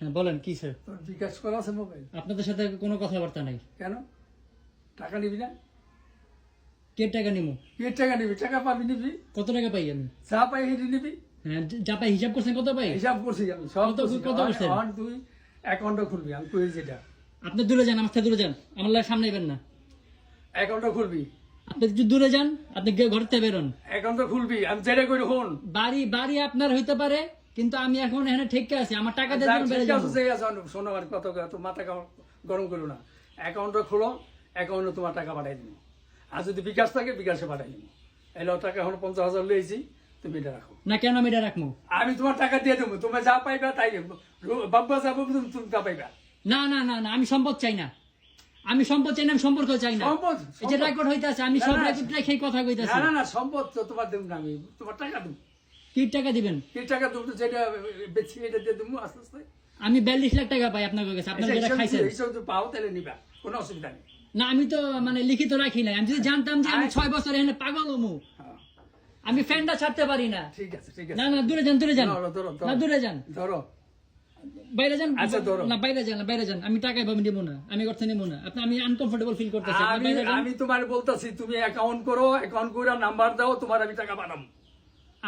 হ্যাঁ বলেন কি স্যার? বিকাশ করা আছে মোবাইল? আপনাদের সাথে কোনো কথাবার্তা নাই। কেন? টাকা নিবি না? কে টাকা নিমু কে টাকা নিবি? টাকা পাবি নিবি? কত টাকা পাই আমি? যা পাই হেঁটে নিবি। হ্যাঁ যা পাই হিসাব করছেন কত পাই? হিসাব করছি আমি সব কত- কত এখন- করছেন? তুই অ্যাকাউন্টটা খুলবি আমি কই যেটা? আপনি দূরে যান আমার দূরে যান। আমার লাগে সামনে এবেন না। অ্যাকাউন্টটা খুলবি। আপনি একটু দূরে যান আপনি ঘর থেকে বেরোন। অ্যাকাউন্টটা খুলবি আমি যেটা করি হন বাড়ি বাড়ি আপনার হইতে পারে কিন্তু আমি এখন এখানে ঠিক আছে আমার টাকা দিয়ে দেবেন, বেড়ে যাব শোনো আর কত কত মাথা গরম- করো না। অ্যাকাউন্টটা খোলো অ্যাকাউন্টে তোমার টাকা পাঠাই দিব। আর যদি বিকাশ থাকে বিকাশে পাঠাই দিব। এলো টাকা এখন পঞ্চাশ হাজার লইছি তুমি এটা রাখো। না কেন আমি এটা রাখব? আমি তোমার টাকা দিয়ে দেবো তুমি যা পাইবা তাই বাব্বা যাব তুমি তুমি তা পাইবা। না না না না আমি সম্পদ চাই না। আমি সম্পদ চাই না আমি সম্পর্ক চাই না। সম্পদ এই যে রেকর্ড হইতাছে আমি সব রেকর্ড রেখে কথা কইতাছি। না না না সম্পদ তো তোমার দেবো না আমি তোমার টাকা দেবো। কি টাকা দিবেন? কি টাকা যেটা বেশি এটা দিয়ে দেবো আস্তে আস্তে। আমি বিয়াল্লিশ লাখ টাকা পাই আপনার কাছে আপনার যেটা খাইছেন। এইসব যদি পাও তাহলে নিবা কোনো অসুবিধা নেই। না আমি তো মানে লিখিত রাখি নাই। আমি যদি জানতাম যে আমি। ছয় বছর এখানে পাগল হমু। হ্যাঁ, আমি ফ্যানটা ছাড়তে পারি না। ঠিক আছে ঠিক না আছে। না দূরে যান দূরে যান। না দূরে যান। ধরো। বাইরে যান। আচ্ছা, ধরো। না বাইরে যান বাইরে যান। আমি টাকা পাবো নেব না। আমি করতে নেব না। আপনি আমি আনকমফোর্টেবল ফিল করতেছি। আমি তোমার বলতাছি তুমি অ্যাকাউন্ট করো অ্যাকাউন্ট করে নাম্বার দাও তোমার আমি টাকা পাঠাবো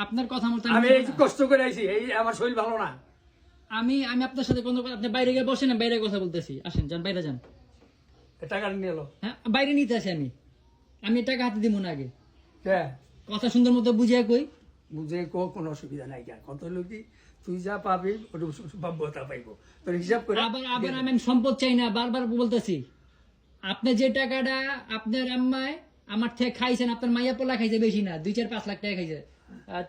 আপনার কথা মতো আমি এই কষ্ট করে আইছি এই আমার শরীর ভালো না। আমি আমি আপনার সাথে কোনো আপনি বাইরে গিয়ে বসেন বাইরে কথা বলতেছি। আসেন যান বাইরে যান। টাকা নিয়ে এলো। হ্যাঁ বাইরে নিতে আসি আমি। আমি টাকা হাতে দিব না আগে। কে? কথা সুন্দর মতো বুঝিয়ে কই। বুঝে কো কোনো অসুবিধা নাই কত কি তুই যা পাবি ওটা পাইবো। তোর হিসাব করে আবার আবার আমি সম্পদ চাই না বারবার বলতেছি। আপনি যে টাকাটা আপনার আম্মায় আমার থেকে খাইছেন আপনার মাইয়া পোলা খাইছে বেশি না দুই চার পাঁচ লাখ টাকা খাইছে।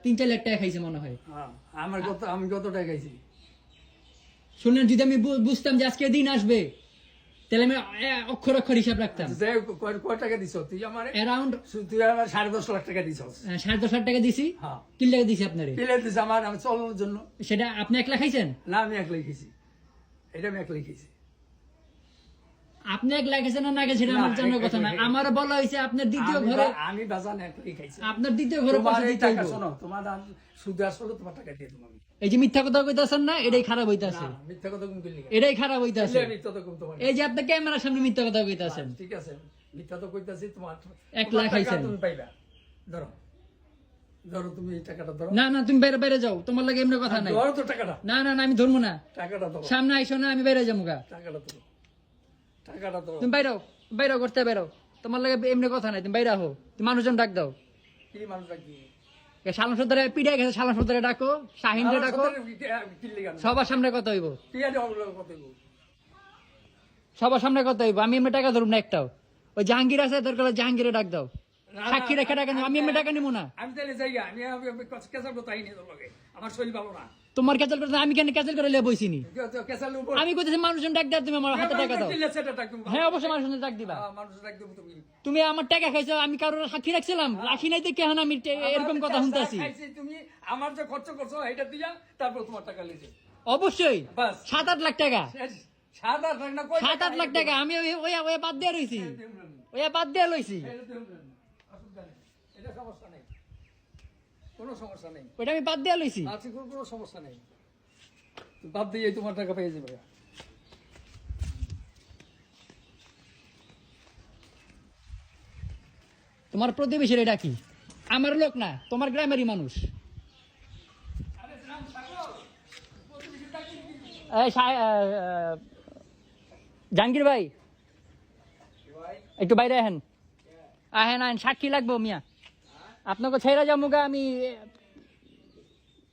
তিন চার লাখ টাকা খাইছে মনে হয়। হ্যাঁ, আমার কত আমি কত টাকা খাইছি? শুনলেন যদি আমি বুঝতাম যে আজকে দিন আসবে তাহলে আমি অক্ষর অক্ষর হিসাব রাখতাম। কয় কয় টাকা দিছ? তুই আমার? অ্যারাউন্ড তুই আমার সাড়ে দশ লাখ টাকা দিছ সাড়ে দশ লাখ টাকা দিছি। হ্যাঁ। কি টাকা দিছি আপনারে। দিছ আমার চলানোর জন্য। সেটা আপনি একলা খাইছেন? না আমি একলাই খেয়েছি এটা আমি একলাই খেয়েছি আপনি একলা খাইছেন না না খাইছেন সেটা না, আমার জানার কথা না। আমার বলা হয়েছে আপনার দ্বিতীয় ঘরে আমি বাজান খাইছি। আপনার দ্বিতীয় ঘরে তোমার পয়সা দিতে টাকা শোনো তোমার সুদে আসলে তোমার টাকা দিয়ে এই যে মিথ্যা কথা কইতাছেন না এটাই খারাপ হইতাছে। মিথ্যা কথা কম কেন? এটাই খারাপ হইতাছে। এই যে আপনি ক্যামেরার সামনে মিথ্যা কথা কইতাছেন। ঠিক আছে মিথ্যা তো কইতাছি তোমার এক লাখ খাইছেন। তুমি পাইবা। ধরো ধরো তুমি এই টাকাটা ধরো। না না তুমি বাইরে বাইরে যাও। তোমার লাগে এমনি কথা নাই। ধরো তো টাকাটা। না না না আমি ধরবো না। টাকাটা ধরো। সামনে আইসো না আমি বাইরে যাব গা। টাকাটা ধরো। টাকাটা তুমি বাইরাও বাইরাও করতে বাইরাও তোমার লাগে এমনি কথা নাই তুমি বাইরে হো তুমি মানুষজন ডাক দাও কি মানুষ রাখি সালাম সর্দারে পিড়ে গেছে সালাম সর্দারে ডাকো শাহিনরে ডাকো সবার সামনে কথা হইব? সবার সামনে কথা হইব আমি এমনি টাকা ধরব না একটাও ওই জাহাঙ্গীর আছে দরকার জাহাঙ্গীরে ডাক দাও সাক্ষী রেখে টাকা আমি এমনি টাকা নিবো না আমি তাহলে যাই আমি আমার শরীর ভালো না তোমার ক্যাচাল করতে আমি কেন ক্যাচাল করে লিয়ে বইছিনি আমি কইতেছি মানুষজন ডাক দাও তুমি আমার হাতে টাকা দাও। সেটা টাকা তুমি হ্যাঁ অবশ্যই মানুষজন ডাক দিবা। হ্যাঁ, তুমি। আমার টাকা খাইছো আমি কারোর সাক্ষী রাখছিলাম। রাখি নাই তো কেন আমি এরকম কথা শুনতেছি। তুমি আমার যে খরচ করছ এটা দিয়া তারপর তোমার টাকা লেগে অবশ্যই। সাত আট লাখ টাকা। সাত আট লাখ না সাত আট লাখ টাকা। আমি ওই বাদ দিয়ে রইছি। ওই বাদ দিয়ে লইছি। দিও। এটা সমস্যা নেই। কোনো সমস্যা নেই। ওইটা আমি বাদ দিয়ে লইছি। কোনো কোনো সমস্যা নেই। বাদ দিয়ে তোমার টাকা পেয়ে যাবে। তোমার প্রতিবেশীর এটা কি? আমার লোক না তোমার গ্রামেরই মানুষ। জাহাঙ্গীর ভাই? একটু বাইরে আহেন। আহেন আহেন সাক্ষী লাগবো মিয়া। আপনাকে ছেড়ে যাব গা আমি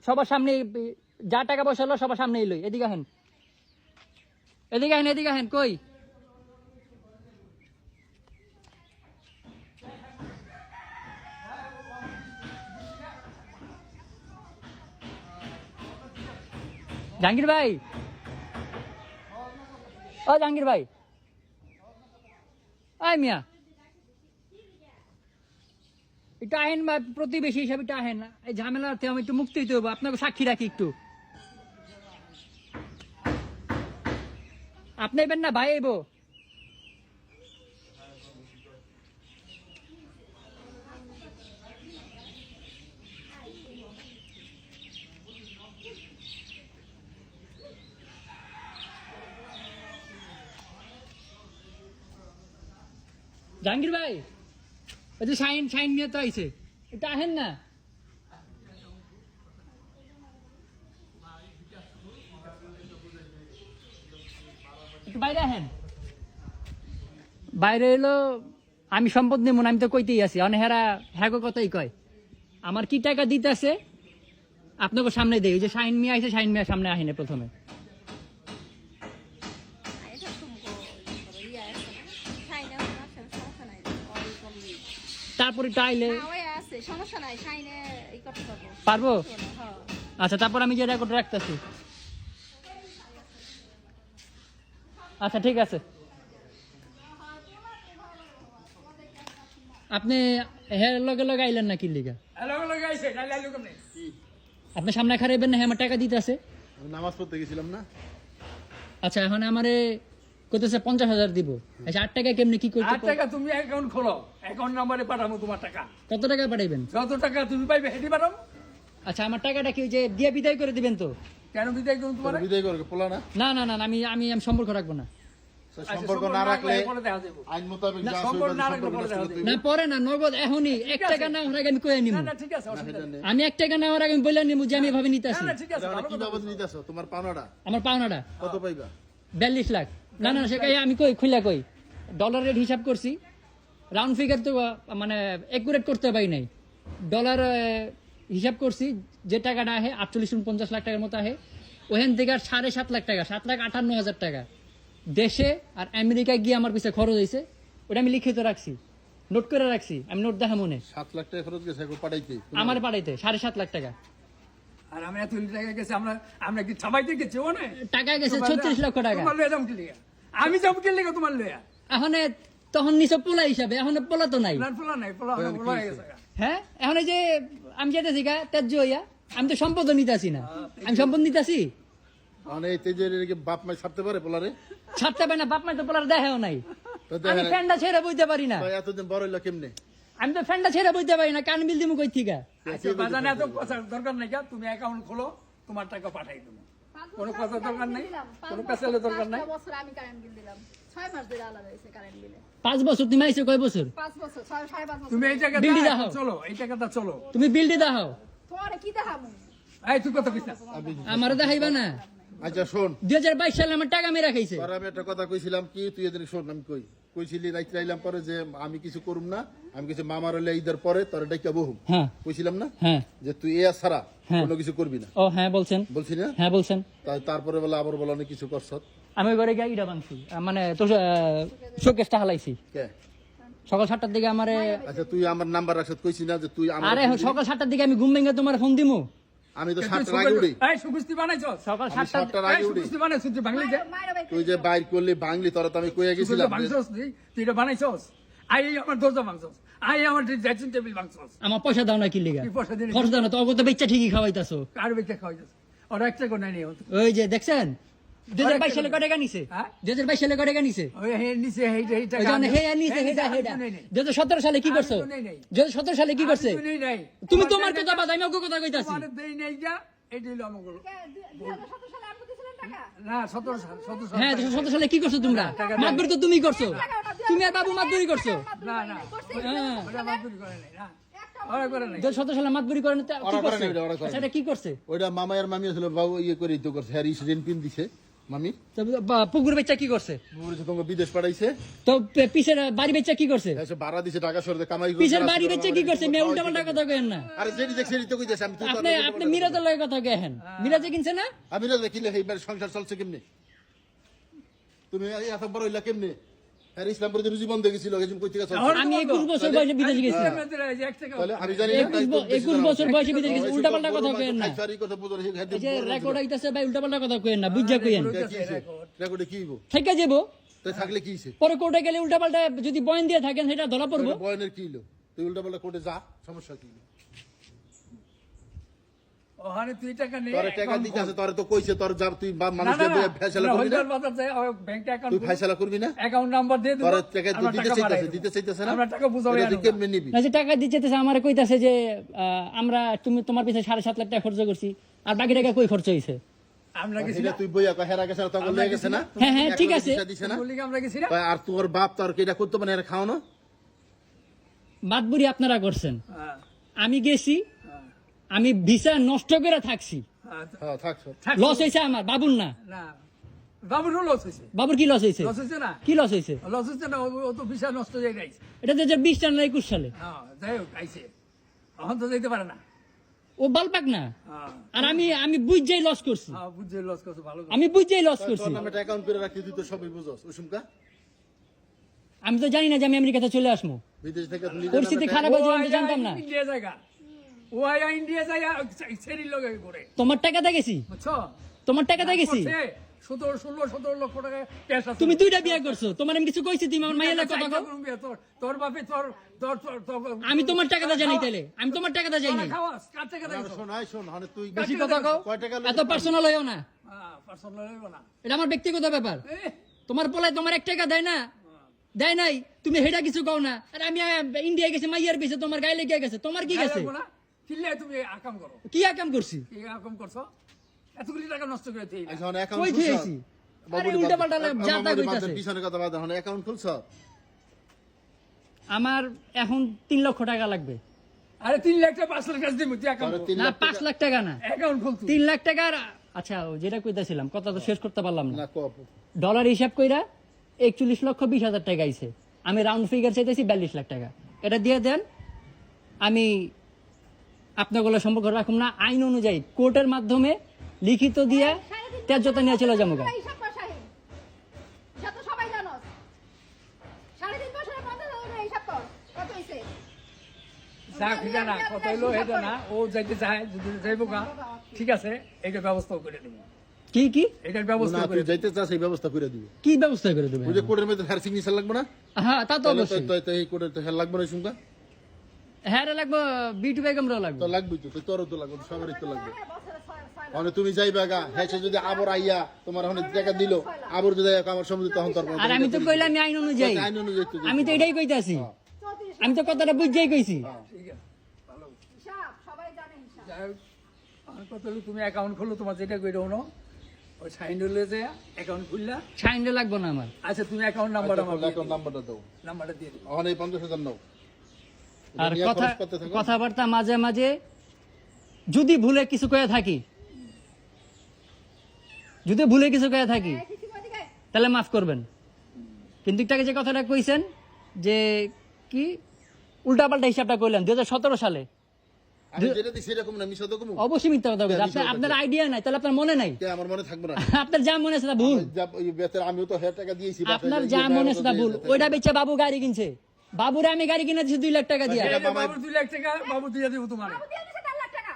সবার সামনে যা টাকা পয়সা হলো সবার সামনে লই। এদিকে আহেন। এদিকে আহেন এদিকে আহেন, কই? জাহাঙ্গীর ভাই? ও জাহাঙ্গীর ভাই। আয় মিয়া। এটা আইন বা প্রতিবেশী হিসাবে এটা আহেন এই ঝামেলাতে আমি একটু মুক্তি দিতে হব আপনাকে সাক্ষী রাখি একটু। আপনি এবেন না, ভাই এবো জাহাঙ্গীর ভাই। ওই যে শাইন নিয়ে তো আইছে। এটা আহেন না? বাইরে এলো, আমি সম্পদ নেব আমি তো কইতেই আছি। অনেক হেরা হ্যাঁ কথাই কয়। আমার কি টাকা দিতে আছে আপনাকে সামনে ওই যে শাইন মিয়া আইছে শাইন মিয়া সামনে আহিনে প্রথমে এটা তুমকো ইয়া আছে না শাইনে আছে সমস্যা নাই অল কমপ্লিট তারপরে টাইলে না ওই আছে সমস্যা নাই শাইনে পারব পারব? হ্যাঁ আচ্ছা তারপর আমি যে রেকর্ড রাখতেছি। আচ্ছা ঠিক আছে। আপনি হ্যাঁ লগে লগে আইলেন না কি লিগা আপনি সামনে খারাইবেন না হ্যাঁ আমার টাকা দিতে আছে আমি নামাজ পড়তে গেছিলাম না। আচ্ছা এখন আমারে কইতেছে পঞ্চাশ হাজার দিব। আচ্ছা আট টাকা কেমনি কি করতে আট টাকা তুমি অ্যাকাউন্ট খোলো অ্যাকাউন্ট নাম্বারে পাঠাবো তোমার টাকা। কত টাকা পাঠাইবেন? যত টাকা তুমি পাইবে হেঁটে পাঠাবো আচ্ছা আমার টাকাটা কি যে দিয়ে বিদায় করে দিবেন তো? কেন বিদায় করুন তোমার? বিদায় করে পোলা না? না না না না, আমি আমি আমি সম্পর্ক রাখব না। সম্পর্ক না রাখলে পরে আইন মোতাবেক না, যা আছে সম্পর্ক না বাদে রাখলে সম্পর্ক পরে নষ্ট দেখা করতে না পরে না নগদ এখনই। এক টাকা না হওয়ার আগে আমি কয়ে নিব না না ঠিক আছে আমি এক টাকা নেওয়ার আগে আমি বলে নিব যে আমি এভাবে নিতে আসি। না ঠিক আছে কি কথা বাবদ নিতেছো তোমার পাওনাটা? আমার পাওনাটা। কত পাইবা? বিয়াল্লিশ লাখ। না না সেটাই আমি কই খুলে কই? ডলার রেট হিসাব করছি। রাউন্ড ফিগার তো মানে একুরেট করতে পারি নাই। ডলার হিসাব করছি যে টাকাটা আহে আটচল্লিশ পঞ্চাশ লাখ টাকার মতো আহে। ওখান থেকে আর সাড়ে সাত লাখ টাকা সাত লাখ আটান্ন হাজার টাকা। দেশে আর আমেরিকায় গিয়ে আমার পিছিয়ে খরচ হয়েছে ওটা আমি লিখিত রাখছি। নোট করে রাখছি আমি নোট দেখা মনে সাত লাখ টাকা খরচ গেছে আমার পাঠাইতে সাড়ে সাত লাখ টাকা। আর আমরা এত টাকা গেছে আমরা আমরা কি ছাপাইতে গেছি? ও না টাকা গেছে ছত্রিশ লক্ষ টাকা। তোমার লয়ে যাম কি লিগা। আমি কি লিগা তোমার লয়া। এখন তখন নিচে পোলা হিসাবে এখন পোলা তো নাই। পোলা নাই পোলা পোলা গেছে। হ্যাঁ? এখন এই যে আমি যেতেছি গা ত্যায্য হইয়া আমি তো সম্পদ নিতেছি না। আমি সম্পদ নিতেছি? মানে এই তেজের বাপ মাই ছাড়তে পারে পোলারে? ছাড়তে পারে না বাপ মাই তো পোলার দেখাও নাই। তো আমি ফ্যানটা ছেড়ে বুঝতে পারি না। এতদিন বড় হইল কেমনে? আমি তো ফ্যানটা ছেড়ে বইতে পারি না কান বিল দিমু কই থিকা? আচ্ছা বাজানে এত কথা দরকার নাই তুমি অ্যাকাউন্ট খোলো তোমার টাকা পাঠাই দেবো। কোনো কথা দরকার নাই? কোনো পেছালে দরকার নাই? পাঁচ বছর আমি কারেন্ট বিল দিলাম। ছয় মাস ধরে আলাদা হয়েছে কারেন্ট বিলে। পাঁচ বছর তুমি আইছো কয় বছর? পাঁচ বছর ছয় পাঁচ বছর। তুমি এই দাও। চলো এই টাকাটা চলো। তুমি বিল দি দাও। তোমার কি দেখাবো? এই তুই কত কইছ আমি আমার দেখাইবা না। আচ্ছা শোন। দুই হাজার বাইশ সালে আমার টাকা মেরা খাইছে। তোর আমি একটা কথা কইছিলাম কি তুই এদের শোন আমি কই। কইছিলি রাইতে পরে যে আমি কিছু করুম না আমি কিছু মামার হলে ঈদের পরে তোর ডাইকা বহুম হ্যাঁ। কইছিলাম না? হ্যাঁ। যে তুই এ ছাড়া হ্যাঁ। কোনো কিছু করবি না। ও হ্যাঁ বলছেন। বলছি না? হ্যাঁ বলছেন। তারপরে বলে আবার বলে অনেক কিছু করছ। আমি ঘরে গিয়ে ভাঙছি। মানে তো শোকেসটা হালাইছি। কে? সকাল সাতটার দিকে আমারে আচ্ছা তুই আমার নাম্বার রাখছ কইছি না যে তুই আমার আরে সকাল সাতটার দিকে আমি ঘুম ভেঙে তোমার ফোন দিমু। আমি তো সাতটার আগে উড়ি এই সুকুস্তি বানাইছো? সকাল সাতটা সাতটার আগে উড়ি সুকুস্তি বানাইছো তুই বাংলি যে তুই যে বাইর করলি বাংলি তোরা তো আমি কইয়া গেছিলাম তুই? তুই এটা বানাইছস? আই আমার দরজা ভাঙছস। আই আমার ড্রেসিং টেবিল ভাঙছস। আমার পয়সা দাও না কি লিগা? পয়সা দিন খরচ দাও না তো অগত বেচ্চা ঠিকই খাওয়াইতাছো। কার বেচ্চা খাওয়াইছস ওরা একটা কোনা নেই ওই যে দেখছেন? সালে কয় টাকা নিছে হ্যাঁ? সালে কয় টাকা নিছে ওই হে হে নিছে সালে কি করছ? সালে কি করছে? তুমি তোমার কথা বাদ আমি কথা কইতাছি। দেই নাই যা হলো আমার না সাল সাল। হ্যাঁ সালে কি করছ তোমরা? মাতবরি তো তুমি করছ। তুমি আর বাবু মাতবরি করছ। না না ওটা মাদুরি করে নাই না। কি করছে? ওইটা মামা আর মামি আসলে বাবু ইয়ে করে তো করছে হ্যাঁ দিছে। মামি? পুকুর বেচা কি করছে? বিদেশ পাঠাইছে। তো পে- পিছের বাড়ি বেচা কি করছে? ভাড়া দিছে টাকা সরতে কামাই পিছের বাড়ি বেচা কি করছে? মেয়ে উল্টা পাল্টা কথা কেন না। আরে যেটি দেখছি তো কইতেছে আমি আপনি আপনি মিরাজের লগে কথা কেন মিরাজে কিনছে না? আমি এইবার সংসার চলছে কেমনে? তুমি এত বড় হইলা কেমনে? আর রুজি বন্ধ গেছিল কই থেকে চলছে আমি একুশ বছর বয়সে বিদেশ গেছি তাহলে আমি জানি না একুশ ব- একুশ বছর বয়সে বিদেশ গেছি উল্টা পাল্টা কথা কেন না। খাইছারি কথা বুঝো যে রেকর্ড আইতাছে ভাই উল্টা পাল্টা কথা কেন না বুঝা কইেন। রেকর্ডে কি হইব? থেকে যাব। তাই থাকলে কি হইছে? পরে কোর্টে গেলে উল্টা পাল্টা যদি বয়ান দিয়ে থাকেন সেটা ধরা পড়ব। বয়নের কি হইল? তুই উল্টা পাল্টা কোর্টে যা সমস্যা কি হইল? ওখানে তুই টাকা নেই তোরে টাকা দিতে আছে তোরে তো কইছে তোর যা তুই বা- না মানুষকে না দিয়ে ফেসলা করবি না? বাজার যায় ওই ব্যাংক তুই ফেসলা করবি না? অ্যাকাউন্ট নাম্বার দিয়ে তোর টাকা দিতে টাকা দিতে চাইতেছে না? আমরা টাকা বুঝাবো তুই কেমনে নিবি? না যে টাকা দিচ্ছে আমার কইতাছে যে আমরা তুমি তোমার পিছনে সাড়ে সাত লাখ টাকা খরচ করছি আর বাকি টাকা কই খরচ হয়েছে আমরা গেছি না। তুই বইয়া হেরা গেছে না লয়ে গেছে না? হ্যাঁ, হ্যাঁ, ঠিক আছে। দিছে না? বলি আমরা গেছি না? আর তোর বাপ তোর কি এটা করতে মানে খাওয়ানো? আপনারা করছেন। হ্যাঁ, আমি গেছি আমি ভিসা নষ্ট করে থাকছি। হ্যাঁ, হ্যাঁ লস হয়েছে আমার বাবুর না। না বাবুরও লস হয়েছে। বাবুর কি লস হয়েছে? লস হয়েছে না? কি লস হয়েছে? লস হচ্ছে না ও- ও তো বিশাল নষ্ট হয়ে গেছে। এটা দু হাজার বিশ সালে একুশ সালে। হ্যাঁ যাই হোক আইছে। এখন তো যেতে পারে না। ও বালপাক না? হ্যাঁ। আর আমি আমি বুঝাই লস করছি। হ্যাঁ, বুঝছে লস করছে ভালো আমি বুঝাই লস করছি। অ্যাকাউন্ট করে রাখি তুই তো সবই বুঝোস। ওসুমকা? আমি তো জানি না যে আমি আমেরিকাতে চলে আসব। বিদেশ থেকে নিজের পরিস্থিতি খারাপ হয়েছে আমি জানতাম না। জায়গা। ও ইন্ডিয়া সেরির লগে করে। তোমার টাকাতে গেছি? বুঝছ? তোমার টাকাতে গেছি? সতেরো ষোলো সতেরো লক্ষ টাকা ক্যাশ তুমি দুইটা বিয়ে করছ। তোমার আমি কিছু কইছি তুমি আমার মাইয়ের কথা তোর তোর বাপে তোর তোর তোর তোর- আমি তোমার টাকাতে জানি তাইলে। আমি তোমার খাওয়াস কার টাকা টাকা- দিছো শোন মানে তুই বেশি কথা কও। কয় টাকা এত পার্সোনাল হইও না। হ্যাঁ পার্সোনাল হইব না। এটা আমার ব্যক্তিগত ব্যাপার। তোমার পোলায় তোমার এক টাকা দেয় না। দেয় নাই। তুমি হেডা কিছু কও না। আর আমি ইন্ডিয়া গেছি মাইয়ার পেছে তোমার গায়ে লেগে গেছে। তোমার কি গেছে? লাগবো তুমি আকাম করো। কি আকাম করছি? কি আকাম করছ? এতগুলি টাকা নষ্ট করে দিই এখন অ্যাকাউন্ট কই খেয়েছি? আরে উল্টা পাল্টা যা কইতাছে। পিছনে কথা বাদ এখন অ্যাকাউন্ট খুলছ? আমার এখন তিন লক্ষ টাকা লাগবে। আরে তিন লাখ টাকা পাঁচ লাখ টাকা তুই তিন না লাখ পাঁচ লাখ টাকা না। অ্যাকাউন্ট তিন লাখ টাকার আচ্ছা যেটা কইতাছিলাম কথা তো শেষ করতে পারলাম না। না ডলার হিসাব কইরা একচল্লিশ লক্ষ বিশ হাজার টাকা আইছে। আমি রাউন্ড ফিগার চাইতেছি বিয়াল্লিশ লাখ টাকা। এটা দিয়ে দেন আমি আপনাগুলো সম্পর্ক রাখুন না আইন অনুযায়ী কোর্টের মাধ্যমে লিখিত দিয়া ত্যায্যতা নিয়ে চলে যাব কত হইল এটা না ও যাইতে চায় যদি যাইব ঠিক আছে করে কি কি? এটার ব্যবস্থা করে যাইতে চাস এই ব্যবস্থা করে দিবে। কি ব্যবস্থা করে দেবে? ওই যে কোর্টের মধ্যে হ্যার সিগনেচার লাগবে না? হ্যাঁ তা তো অবশ্যই তো- তো- তো এই কোর্টের তো হ্যার লাগবে না হ্যাঁ রে লাগবো বিটু বেগমরাও লাগবে। তো তো তো তোরও তো লাগবে সবারই তো লাগবে। হ্যাঁ। মানে তুমি যাইবা গা হ্যাঁ যদি আবার আইয়া তোমার ওখানে টাকা দিল আবার যদি আমার সম্বন্ধে তখন তোর আর আমি তো কইলাম আমি আইন অনুযায়ী। আইন অনুযায়ী আমি তো এটাই কইতাছি। আমি তো কথাটা বুঝাই কইছি। আমার কত তুমি অ্যাকাউন্ট খোলো তোমার যেটা করে হলো ওই সাইন হলে যে অ্যাকাউন্ট খুললা। লাগবো না আমার। আচ্ছা তুমি অ্যাকাউন্ট নাম্বার আমার অ্যাকাউন্ট নাম্বারটা দাও। নাম্বারটা দিয়ে দিও। ওখানে এই পঞ্চাশ হাজার নাও। আর কথা। কথাবার্তা মাঝে মাঝে যদি ভুলে কিছু কয়ে থাকি। যদি ভুলে কিছু কয়ে থাকি দিকে তাহলে মাফ করবেন। কিন্তু একটাকে যে কথাটা কইছেন যে কি? উল্টাপাল্টা হিসাবটা কইলেন দু হাজার সতেরো সালে। অবশ্যই মিথ্যা কথা হ্যাঁ, আপনার মিথ্যা আপনার কথা। আইডিয়া নাই তাহলে আপনার মনে নাই। আমার মনে থাকবে না। আপনার যা মনে আছে ভুল। যা- ওই বেচারা আমিও তো হাজার টাকা দিয়েছি আপনার যাই, যা মনে টাকা আছে ভুল। ওইটা বেচে বাবু গাড়ি কিনছে। বাবুরে আমি গাড়ি কিনে দিচ্ছি দুই লাখ টাকা দিয়া। এই বাবু দুই লাখ টাকা বাবু দিয়ে দিব তোমার। বাবু দিয়ে দিছে দেড় লাখ টাকা।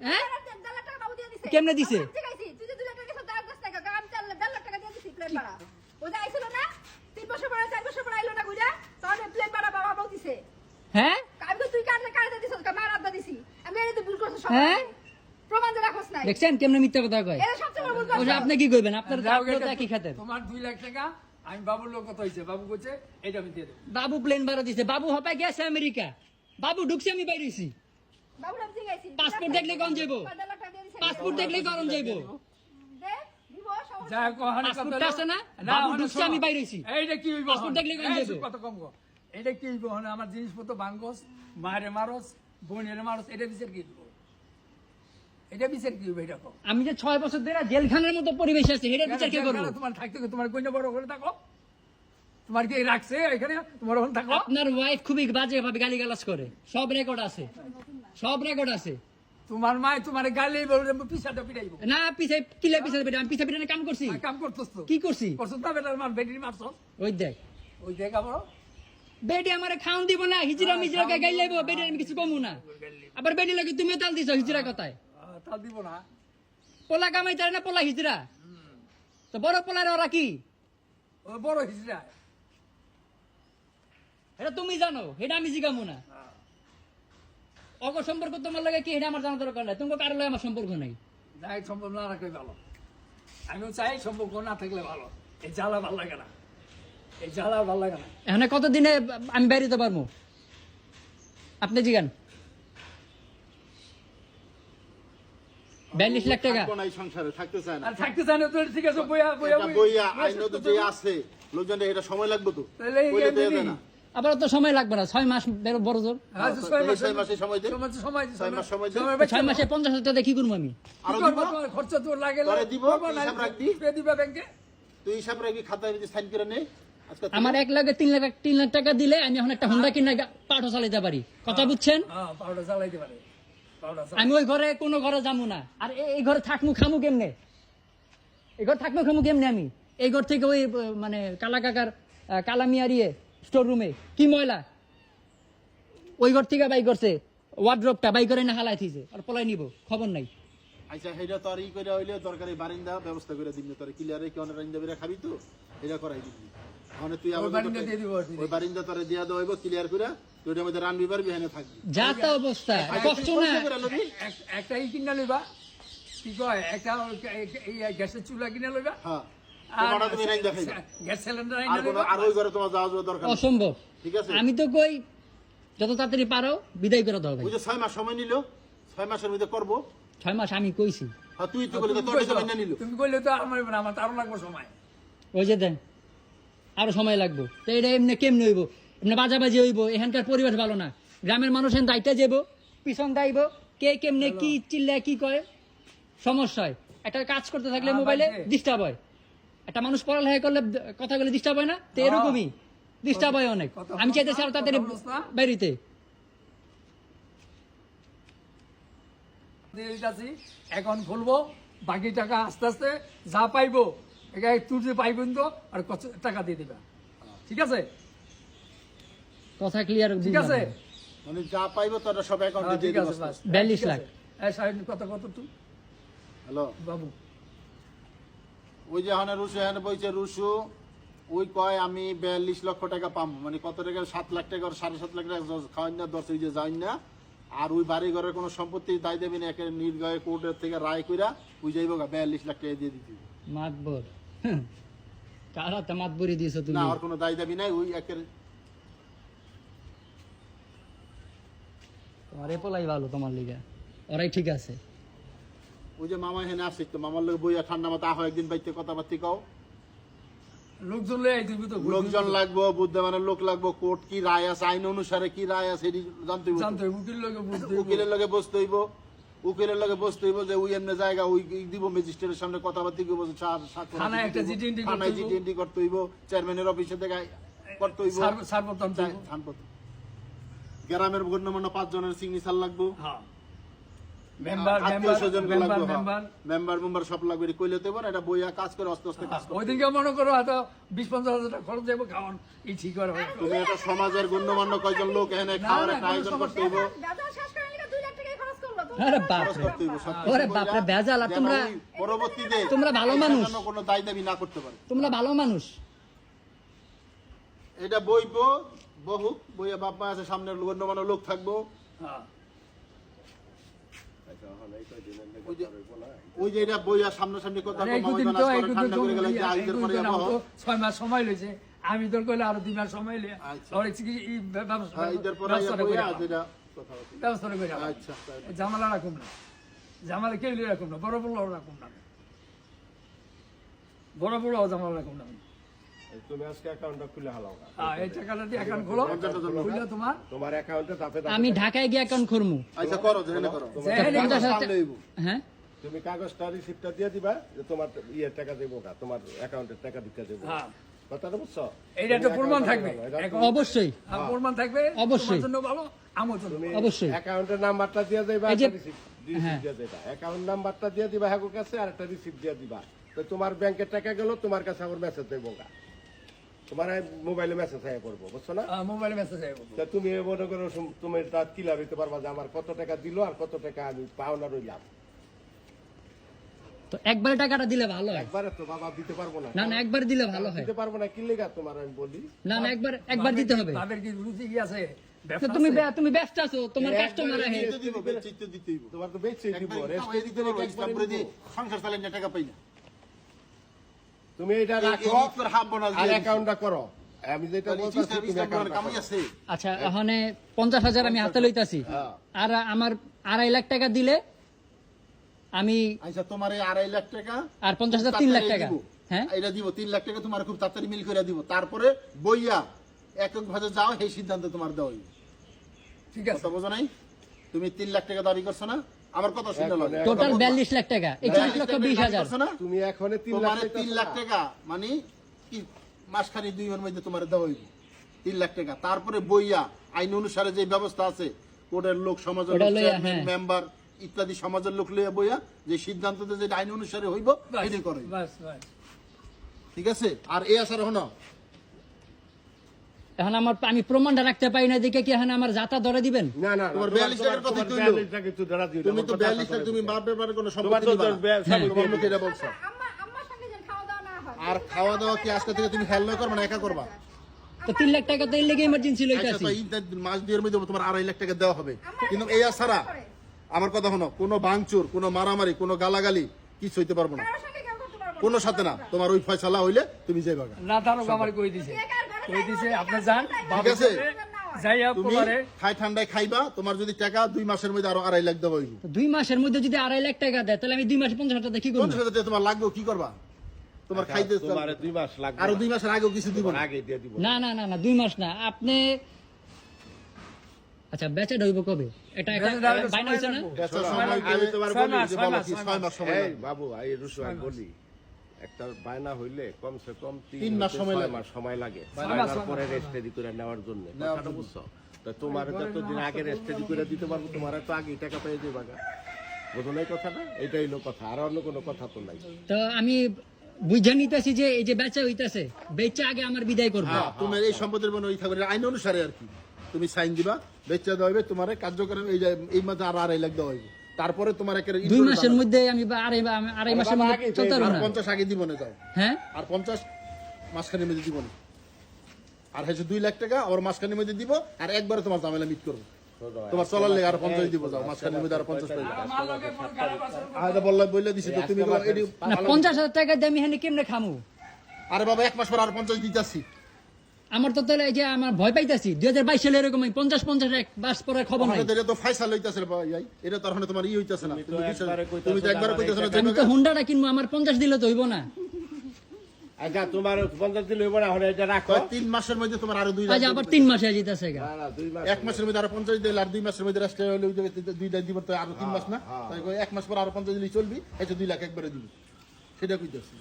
হ্যাঁ? দেড় লাখ টাকা বাবু দিয়ে দিছে। কেমনে দিছে? দিছি দিছে। হ্যাঁ? দিছি। হ্যাঁ? দেখছেন কেমনে মিথ্যা কথা কয়। আপনি কি কইবেন আপনার কি আপনার তো এটা একই খাতের। তোমার দুই লাখ টাকা আমি বাবুর লোক কত হয়েছে বাবু বলছে এটা আমি দিয়ে দেবো। বাবু প্লেন ভাড়া দিছে। বাবু হপায় গেছে আমেরিকা। বাবু ঢুকছে আমি বাইরেছি। পাসপোর্ট দেখলে কম যাইবো? পাসপোর্ট দেখলেই গরম যাইবো। যা কহানে পাসপোর্ট আছে না? বাবু ঢুকছে, আমি বাইরে হইছি। এইটা কি হইব পাসপোর্ট দেখলে কম যাইবো। কত কম গো এটা কি হইব আমার জিনিসপত্র ভাঙ্গস মায়ের মারস বোনের মারস এটা বিচার কি দিব এটা বিচার কি হইব এটা আমি যে ছয় বছর ধরে জেলখানার মতো পরিবেশ আছে এটার বিচার কে করব? তোমার থাকতে তোমার কইনা বড় করে থাকো। তোমার কি রাখছে এখানে? তোমার ওখানে থাকো। আপনার ওয়াইফ খুবই বাজে ভাবে গালি গালাজ করে। সব রেকর্ড আছে। সব রেকর্ড আছে। তোমার মায় তোমার গালি বলবে পিছাটা পিটাইব। না পিছে কিলে আমি পিছে কাম করছি। কাম তো। কি করছি? করছ না বেটার মার বেটির মারছ ওই দেখ। ওই দেখা বড় বেডি আমারে খাওন দিব না হিজরা মিজরা বেডি আমি কিছু কমু না। আবার বেডি লাগে তুমি তাল দিছো হিজরা কথায়। তাল দিব না। পোলা কামাই তারে না পোলা হিজরা তো বড় পোলার ওরা কি? বড় হিজড়া। এটা তুমি জানো এটা আমি জিগামু না। অগ সম্পর্ক তোমার লাগে কি এটা আমার জানা দরকার নাই। কারও লাগে আমার সম্পর্ক নাই। যাই সম্পর্ক না রাখলে ভালো। আমিও চাই সম্পর্ক না থাকলে ভালো। এই জ্বালা ভালো লাগে না। এই জ্বালা ভালো লাগে না। এখানে কতদিনে আমি বেরিতে পারব? আপনি জিগান। বিয়াল্লিশ লাখ টাকা থাকব না এই সংসারে থাকতে চায় না। আর থাকতে চাই না তো ঠিক আছে বইয়া বইয়া বইয়া। আইন তো যে আছে লোকজন এটা সময় লাগবে তো। তাহলে এই দেয়া না আবার তো সময় লাগবে না ছয় মাস বেরো বড় জোর। আচ্ছা, ছয় মাস- ছয় মাসে সময় ছয় পঞ্চাশ হাজার টাকা কি করব আমি? দিব। খরচা তোর লাগে তোরে দিব, দিবা ব্যাংকে। তুই হিসাব রাখবি খাতায় সাইন করে নে। আমার এক লাখে তিন লাখ তিন লাখ টাকা দিলে আমি এখন একটা হুন্ডা কিনে পাঠও চালাতে পারি। কথা বুঝছেন? হ্যাঁ পাউডার চালাইতে পারে। আমি ওই ঘরে কোনো ঘরে যাব না। আর এই ঘরে থাকমু খামু কেমনে? এই ঘর থাকমু খামু কেমনে আমি? এই ঘর থেকে ওই মানে কালা কাকার আহ, কালা মিয়ার ইয়ে স্টোর রুমে কি ময়লা? ওই ঘর থেকে বাই করছে। ওয়ার্ড্রপটা বাই করে না হালাই থিছে আর পলাই নিব খবর নাই। আচ্ছা হেটা তো আর ই করে হইলে দরকারি বারিন্দা ব্যবস্থা করে দিবি তোর। ক্লিয়ারে কি অনেক রাইন্দা বেরা খাবি তো? এটা করাই দিবি। মানে তুই ওই বারিন্দা। তোরে দিয়া ক্লিয়ার করে। তুই ওটার মধ্যে রানবি পারবি থাকবি। যা তা অবস্থা কষ্ট না। একটা ই কিনা লইবা। কি কয় একটা গ্যাসের চুলা কিনা লইবা। হ্যাঁ। আমি তো কই যত তাড়াতাড়ি পারো বিদায় করে দাও ছয় মাস সময় নিল ছয় মাসের মধ্যে করব। ছয় মাস আমি কইছি। আর তুই তো তুমি কইলে তো আমার আমার তো আরও লাগবে সময়। ওই যে দেন আরও সময় লাগবে। তো এটা এমনি কেমনি হইব? এমনি বাজাবাজি হইব? এখানকার পরিবেশ ভালো না। গ্রামের মানুষ এখান দায়িত্বে যাব পিছন দাইব কে কেমনে কি চিল্লা কি কয় সমস্যা হয়। একটা কাজ করতে থাকলে হ্যাঁ, মোবাইলে ডিস্টার্ব হয়। একটা মানুষ পড়ালেখা করলে কথা বলে ডিস্টার্ব হয় না? তো এরকমই। ডিস্টার্ব হয় অনেক। আমি চাইতেছি না, আরও না। বাড়িতে। এখন খুলবো বাকি টাকা আস্তে আস্তে যা পাইবো। পাইবেন তো আর কত টাকা দিয়ে দিবা। ঠিক আছে? কথা ক্লিয়ার ঠিক আছে? মানে যা পাইবো তোরা সব অ্যাকাউন্টে দিয়ে ঠিক দিবি। আছে বাস। বিয়াল্লিশ ঠিক লাখ। এই সাহেব কত কত তুই? হ্যালো। বাবু। ওই যে হানে রুশু হানে বইছে রুশু ওই কয় আমি বিয়াল্লিশ লক্ষ টাকা পাম। মানে কত টাকা? সাত লাখ টাকা আর সাড়ে সাত লাখ টাকা খাওয়াই না দশ ওই যে যাই না। আর ওই বাড়ি ঘরের কোনো সম্পত্তি দায় দেবেন একে নির্গয়ে কোর্টের থেকে রায় কইরা ওই যাইব গা বিয়াল্লিশ লাখ টাকা দিয়ে দিতে। মাতবর। কার দিয়েছ তুমি। না আর কোনো দায় দাবি নাই ওই একের তোমার এপলাই ভালো তোমার লিগা। ওরাই ঠিক আছে। ওই যে মামা হেনে আসছে তো মামার লোক বইয়া ঠান্ডা মাথা আহ একদিন বাইতে কথাবার্তি কও। লোকজন আইতে তো লোকজন লাগবো বুদ্ধমানের লোক লাগবো কোর্ট কি রায় আছে আইন অনুসারে কি রায় আছে জানতে। উকিলের লগে বসতে হইব। উকিলের লগে বসতে হইব যে ওই এমনি জায়গা ওই দিব ম্যাজিস্ট্রেটের সামনে কথাবার্তি থানায় একটা এন্ট্রি করতে থানায় হইব। এন্ট্রি করতে হইব চেয়ারম্যানের অফিসে করতে হইব। গ্রামের গণ্যমান্য পাঁচ জনের সিগনেচার লাগবো। হ্যাঁ। Member member member member. Member member সব লাগবে কইলে তো এটা বইয়া কাজ করে আস্তে আস্তে কাজ ওই দিনকে মনে করো হয়তো বিশ পঞ্চাশ হাজার টাকা খরচ যাব খাওয়ান ই ঠিক করে তুমি একটা সমাজের গণ্যমান্য কয়জন লোক এখানে খাওয়ার একটা আয়োজন করতে হইব ব্যবসা শেষ করে নিলে দুই লাখ টাকা খরচ করব তো আরে ওরে বাপরে, ভেজাল, আর তোমরা- পরবর্তীতে তোমরা ভালো মানুষ। কোনো দায় দাবি না করতে পারে তোমরা ভালো মানুষ। এটা বইবো বহু। বইয়া বাপ মা আছে সামনে গণ্যমান্য লোক থাকব। হ্যাঁ। ওই যে- এটা বইয়া সামনাসামনি কথা ছয় মাস সময় লইছে। আমি তোর কইলে আরও দুই মাস সময় লিয়ে আচ্ছা। ব্যবস্থা ব্যবস্থা করে আচ্ছা তাই। জামালা রাখুন না। জামালা কেউ রাখুন না বড় বড় রাখুন না। বড় বড় জামালা রাখুন না। তুমি আজকে অ্যাকাউন্টটা খুলে হালাও। হ্যাঁ, আমি ঢাকায় গিয়ে অ্যাকাউন্ট আচ্ছা করো যেখানে করো। যেখানে পঞ্চাশ হাজার সামনে হইব। হ্যাঁ? তুমি কাগজটা রিসিপ্টটা দিয়ে দিবা যে তোমার ইয়ের টাকা দেবো তোমার অ্যাকাউন্টের টাকা দিতে দেবো। হ্যাঁ। কথাটা বুঝছ? এইটা তো প্রমাণ থাকবে। অবশ্যই। প্রমাণ থাকবে অবশ্যই। তোমার জন্য ভালো আমার জন্য অবশ্যই। অ্যাকাউন্টের নাম্বারটা দিয়ে দেবা এই যে- একটা রিসিপ্ট হ্যাঁ। দিয়ে দেবা। অ্যাকাউন্ট নাম্বারটা দিয়ে দিবা হ্যাঁ কাছে আর একটা রিসিপ্ট দিয়ে দিবা। তো তোমার ব্যাংকের টাকা গেল তোমার কাছে আমার মেসেজ দেবো গা। তোমার মোবাইলে মেসেজ হয়ে পড়ব বুঝছ না? মোবাইলে মেসেজ তা তুমি মনে করো তুমি তা কিলা হইতে পারবা যে আমার কত টাকা দিল আর কত টাকা আমি পাওনা রইলাম। তো একবারে টাকাটা দিলে ভালো হয়। একবারে তো বাবা দিতে পারব না। না না একবার দিলে ভালো হয়। দিতে পারব না কি লেগা তোমার আমি বলি? না না একবার একবার দিতে হবে। তাদের কি রুচি কি আছে? তুমি তুমি ব্যস্ত আছো তোমার কাস্টমার হইব। তোমার তো বেচে দিব দিতে পারব, করে দিয়ে সংসার চালাইলে না টাকা পাই না। তুমি এটা রাখো আর অ্যাকাউন্টটা করো। আমি যেটা তাহলে তুমি ইসলাম করার অ্যাকাউন্টটা কামাই আছে। আচ্ছা ওখানে পঞ্চাশ হাজার আমি হাতে লইতাছি। হ্যাঁ। আর আমার আড়াই লাখ টাকা দিলে আমি আচ্ছা, তোমার এই আড়াই লাখ টাকা আর পঞ্চাশ হাজার তিন লাখ টাকা। হ্যাঁ? এটা দিব তিন লাখ টাকা তোমার খুব তাড়াতাড়ি মিল করে দিব। তারপরে বইয়া একক ভাবে যাও সেই সিদ্ধান্ত তোমার দেওয়া। ঠিক আছে। বোঝো নাই? তুমি তিন লাখ টাকা দাবি করছ না? আমার কথা শুনে লাগে টোটাল বিয়াল্লিশ লাখ টাকা একচল্লিশ লক্ষ বিশ হাজার। তুমি এখন তিন লাখ তোমার তিন লাখ টাকা মানে কি মাসখানি দুই মাসের মধ্যে তোমার দেওয়া হইবে। তিন লাখ টাকা। তারপরে বইয়া আইন অনুসারে যে ব্যবস্থা আছে কোর্টের লোক লইয়া, হ্যাঁ। মেম্বার ইত্যাদি সমাজের লোক লইয়া বইয়া যে সিদ্ধান্ত যেটা আইন অনুসারে হইব এটাই করে বাস বাস। ঠিক আছে? আর এই আসার হনো? এখন আমার আমি প্রমাণটা রাখতে পারি না দেখে কি এখন আমার যাতা ধরে দিবেন? না না তোমার 42 টাকার কথা কইলো। তুমি তো বিয়াল্লিশ লাখ তুমি বাপ ব্যাপারে কোনো সম্পত্তি তো না। বে- হ্যাঁ। বলছো। খাওয়া দাওয়া আর খাওয়া দাওয়া কি আজকে থেকে তুমি হেল্প করবে না একা করবা? তো তিন লাখ টাকা তো এর লেগে ইমার্জেন্সি আচ্ছা লইতেছি। ঈদের মাস দুইয়ের মধ্যে তোমার আড়াই লাখ টাকা দেওয়া হবে। কিন্তু এই ছাড়া আমার কথা শোনো কোনো ভাঙচুর কোনো মারামারি কোনো গালাগালি কিছু হইতে পারব না। না। কোনো সাথে না তোমার ওই ফয়সালা হইলে তুমি যাইবা না তারও আমার কই দিছে? কই দিছে? আপনি যান ঠিক আছে? যাই হোক খাই ঠান্ডায় খাইবা তোমার যদি টাকা দুই মাসের মধ্যে আরও আড়াই লাখ দেওয়া হইব। দুই মাসের মধ্যে যদি আড়াই লাখ টাকা দেয় তাহলে আমি দুই মাসে পঞ্চাশ হাজার টাকা কি করব? পঞ্চাশ হাজার তোমার লাগবে কি করবা? তোমার খাইতে তোমার দুই মাস লাগবে আরও দুই মাসের আগেও কিছু দিব না। দিব। না না না না দুই মাস না। আপনি আচ্ছা বেচা ঢইব কবে? এটা একটা বাইনা না। আমি তোমার বলি সময় বাবু এই আমি বলি একটা বায়না হইলে কমসে কম তিন মাস সময় লাগে। সময় লাগে। বায়নার পরে রেস্টেডি করে নেওয়ার জন্য। কথাটা বুঝছ? তো তোমার যতদিন আগে রেস্টেডি করে দিতে পারব তোমার তো আগে টাকা পেয়ে দেবা গা। বুঝো না কথাটা? এটাই হলো কথা আর অন্য কোনো কথা তো নাই। তো আমি বুঝে নিতেছি যে এই যে বেচা হইতাছে বেচা আগে আমার বিদায় করব। হ্যাঁ তোমার এই সম্পদের মনে ওই থাকবে আইন অনুসারে আর কি। তুমি সাইন দিবা বেচা দেওয়া হবে তোমার কার্যক্রম এই এই মাসে আর আড়াই লাখ দেওয়া হইবে। তারপরে তোমার একের দুই মাসের মধ্যে আমি আড়াই আড়াই মাসের মধ্যে চলতে পারব না? পঞ্চাশ আগে দিব না যাও। হ্যাঁ? আর পঞ্চাশ মাসখানির মধ্যে দিব না আর হচ্ছে দুই লাখ টাকা আর মাসখানির মধ্যে দিব আর একবারে তোমার ঝামেলা মিট করব। তোমার চলার লেগে আর পঞ্চাশ দিব যাও মাসখানির মধ্যে আর পঞ্চাশ পাইবে। আর এটা বললে বললে দিছি তো তুমি বলো, এটি না পঞ্চাশ হাজার টাকা দিয়ে আমি এখানে কেমনে খামু? আরে বাবা এক মাস পর আর পঞ্চাশ দিতেছি। আমার তো তাহলে এই যে আমার ভয় পাইতাছি দুই হাজার বাইশ সালে এরকম পঞ্চাশ পঞ্চাশ এক মাস পরে খবর নাই। এটা তো ফাইসাল হইতাছে ভাই এটা তোমার ই হইতাছে না। তুমি তো একবার কইতাছো না আমি তো হুন্ডাটা কিনবো আমার পঞ্চাশ দিলে তো হইব না। আচ্ছা তোমার পঞ্চাশ দিন হইব না এখন এটা রাখো। তিন মাসের মধ্যে তোমার আরও দুই আবার তিন মাসে যেতেছে গা। না, না, দুই মাস এক মাসের মধ্যে আরও পঞ্চাশ দিলে আর দুই মাসের মধ্যে রাষ্ট্রীয় হলে ওই জায়গায় দুইটা দিব তো আরও তিন মাস না? তাই কই এক মাস পর আরও পঞ্চাশ দিলে চলবি এই দুই লাখ একবারে দিবি। সেটা কইতাছি।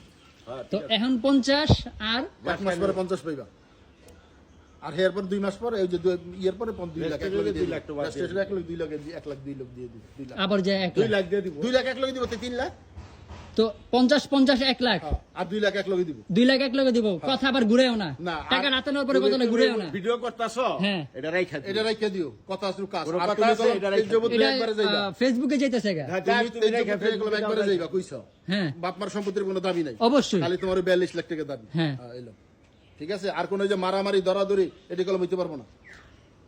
হ্যাঁ, তো এখন পঞ্চাশ আর এক মাস পরে পঞ্চাশ পাইবা। আর এর পর দুই মাস পরে এই যে ইয়ের পরে দুই লাখ এক লাখ দুই লাখ এক লাখ দুই লাখ দিয়ে দিবি আবার এক দুই লাখ। লাখ দিয়ে দিব। দুই লাখ এক লাখ দিব তিন লাখ? তো পঞ্চাশ পঞ্চাশ এক লাখ? হ্যাঁ, আর দুই লাখ এক লাখ দিব। দুই লাখ এক লাখে দিব। কথা আবার ঘুরেও না। না, টাকা রাতে নেওয়ার পরে কথা ঘুরেও না। ভিডিও করতেছো? হ্যাঁ। এটা রাইখা এটা রাইখা দিও। কথা কাজ। কথা আছে, এটা রাইখা একবারে যাইবা। ফেসবুকে যেতেছে গা। হ্যাঁ, তুমি রাইখা একবারে ফেসবুকে দাও, যাইবা কইছো? হ্যাঁ। বাপমার সম্পত্তির কোনো দাবি নাই। অবশ্যই। খালি তোমার বিয়াল্লিশ লাখ টাকা দাবি। হ্যাঁ। হ্যাঁ, এলো। ঠিক আছে? আর কোন যে মারামারি দরাদরি এটি কলম হইতে পারব না।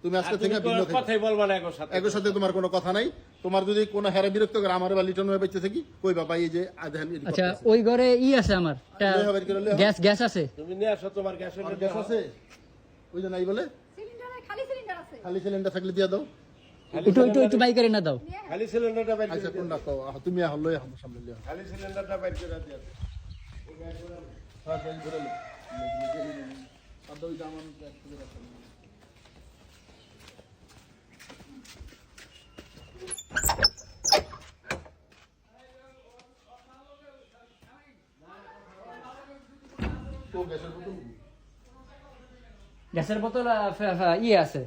তুমি আজকে থেকে ভিন্ন কথাই বলবা না এখন সাথে। একর সাথে তোমার কোনো কথা নাই। তোমার যদি কোনো হেরে বিরক্ত করে আমার বা লিটন হয়ে বেঁচে থাকি কই বাবা এই যে আধান আচ্ছা ওই ঘরে ই আছে আমার। গ্যাস গ্যাস আছে? তুমি নিয়ে আসো তোমার গ্যাস গ্যাস আছে? ওই যে নাই বলে? সিলিন্ডারে খালি সিলিন্ডার আছে। খালি সিলিন্ডার থাকলে দিয়ে দাও। একটু একটু একটু বাইক করে না দাও। খালি সিলিন্ডারটা বাইর আচ্ছা করে কোন আহ, তুমি লই আহ সামনে লিয়া খালি সিলিন্ডারটা বাইর করে দিও। গ্যাসের বোতল ইয়ে আছে।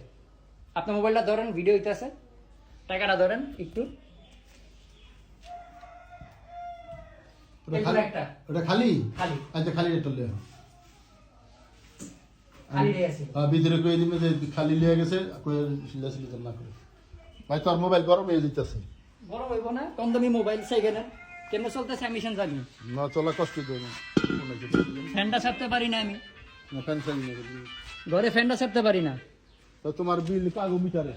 আপনার মোবাইলটা ধরেন ভিডিও আছে। টাকাটা ধরেন একটু। ওটা খালি খালি। আচ্ছা খালি রেট হ্যাঁ ভিতরে কই দিবে যে খালি লিয়ে গেছে সিলা সিলি না করে। ভাই তোর মোবাইল গরম হয়ে যাইতেছে। বড় হইব না কম দামি মোবাইল সেখানে কেমন চলতেছে আমি সেন জানি না। চলা কষ্ট দেবে না। ফ্যানটা ছাড়তে পারি না আমি। না ফ্যান ফ্যান ঘরে ফ্যানটা ছাড়তে পারি না। তো তোমার বিল কাগো মিটারে।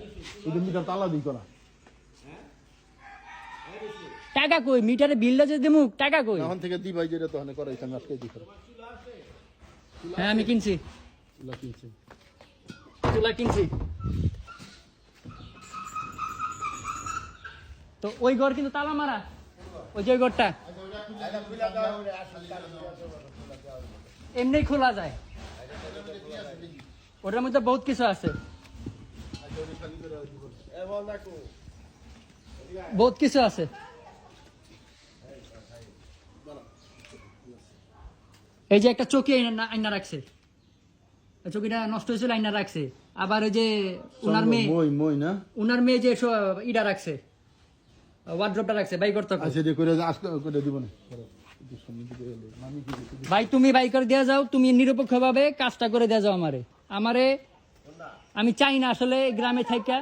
যে মিটার তালা দিই করা। টাকা কই? মিটারে বিলটা যে দিমু টাকা কই? এখন থেকে দি ভাই যেটা তো হনে করে এখানে আজকে দি করে। হ্যাঁ আমি কিনছি। চুলা কিনছি তো ওই ঘর কিন্তু তালা মারা। ওই যে ঘরটা। এমনি খোলা যায়। ওটার মধ্যে বহুত কিছু আছে। বহুত কিছু আছে। এই যে একটা চকি আইনা রাখছে। চকিটা নষ্ট হয়েছিল আইনা রাখছে। আবার ওই যে ওনার মেয়ে না? ওনার মেয়ে যে ইটা রাখছে ওয়ার্ড্রপটা রাখছে বাই করতে আচ্ছা এটা করে আজকে করে দিব না। ভাই তুমি বাই করে দেওয়া যাও তুমি নিরপেক্ষ ভাবে কাজটা করে দেওয়া যাও আমারে। আমারে আমি চাই না আসলে গ্রামে থাইকা।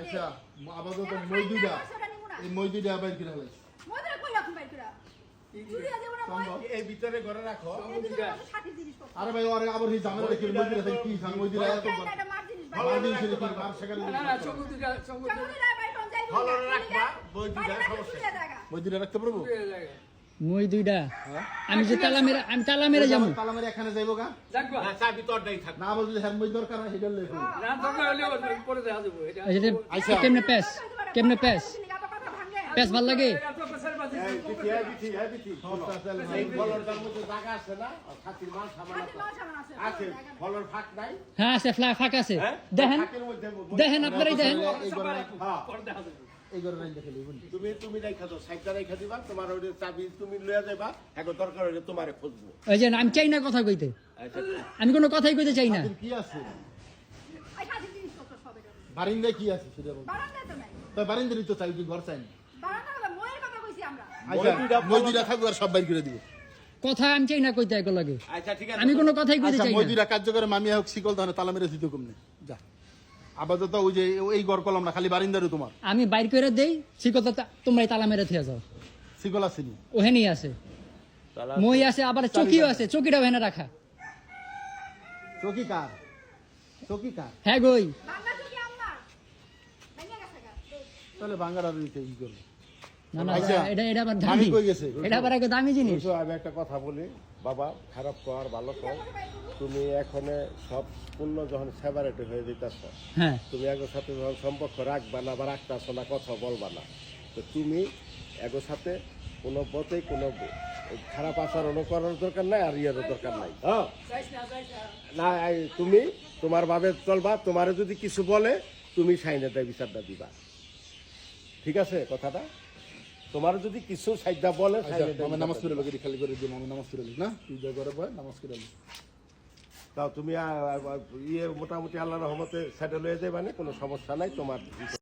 আচ্ছা আপাতত মই দুইটা এই মই দুইটা আবার কিনা হলাই মোদের কই রাখুন ভাই তোরা চুরি আছে ওরা মই এই ভিতরে ঘরে রাখো সাথী জিনিস পত্র আরে ভাই আরে আবার সেই ঝামেলা রেখে মই দুইটা কি এত মার দিন ছিল কি মার সেখানে না না রাখবা, বই সমস্যা। রাখতে পারব মই আমি যে তালা মেরে আমি তালা মেরে যাব তালামের এখানে যাইবো গা যাকবা না চাবি না হ্যাঁ মই দরকার হয় সেটা লই না দরকার হলে পরে দেখা যাব এটা আচ্ছা, আচ্ছা। কেমনে প্যাস কেমনে প্যাস কথা প্যাস ভালো লাগে হ্যাঁ আছে ফাঁকা আছে। হ্যাঁ? দেখেন দেখেন আপনারাই দেখেন। হ্যাঁ পরে দেখা যাবে এই ঘরে রাইন দেখে লইবো তুমি তুমি রেখা দাও সাইডটা রেখা দিবা তোমার ওই চাবি তুমি লইয়া যাবা এখন দরকার হলে তোমারে খুঁজবো। ওই যে আমি চাই না কথা কইতে। আমি কোনো কথাই কইতে চাই না। কি আছে? বারিন্দায় কি আছে বারান্দা বারিন্দারই তো চাই ঘর চাই না বারান্দা হলো ময়ের কথা কইছি আমরা আচ্ছা মই দুইটা থাকব আর সব বাইর করে দিব। কথা আমি চাই না কইতে এক লাগে। আচ্ছা ঠিক আছে। আমি কোনো কথাই কইতে আচ্ছা চাই মই দুইটা কার্যকরে মামি হোক শিকল তাহলে তালা মেরে দিতে কমনে। যা। আপাতত ওই যে এই ঘর কলম না খালি বারিন্দারও তোমার। আমি বাইর করে দেই শিকতা তোমরাই তালা মেরে থিয়া যাও। শিকল আসেনি। ওহেনি আছে। মই আছে আবার চকিও আছে চকিটাও হেনে রাখা। চকি কার? চকি কার? হ্যাঁ গই। তাহলে বাঙ্গার ই করবে? দামি। কই গেছে? এটা আবার একটা দামি জিনিস। আমি একটা কথা বলি বাবা খারাপ কর ভালো কর তুমি এখন সব পূর্ণ যখন সেপারেট হয়ে হ্যাঁ। তুমি এগোর সাথে যখন সম্পর্ক রাখবা না বা রাখতেছ না কথা বলবা না তো তুমি এগোর সাথে কোনো পথেই কোনো খারাপ আচরণও করার দরকার নাই আর ইয়েরও দরকার নাই। হ্যাঁ না তুমি তোমার ভাবে চলবা তোমারে যদি কিছু বলে তুমি সাইনেটা বিচারটা দিবা। ঠিক আছে কথাটা? তোমার যদি কিছু সাইদা বলে আচ্ছা আমি নামাজ পড়ে লাগি খালি করে দিই আমি নামাজ পড়ে না? তুই যা করে বয় নামাজ করে লাগি। তাও তুমি ইয়ে মোটামুটি আল্লাহ রহমতে সেটেল হয়ে যাবে মানে কোনো সমস্যা নাই তোমার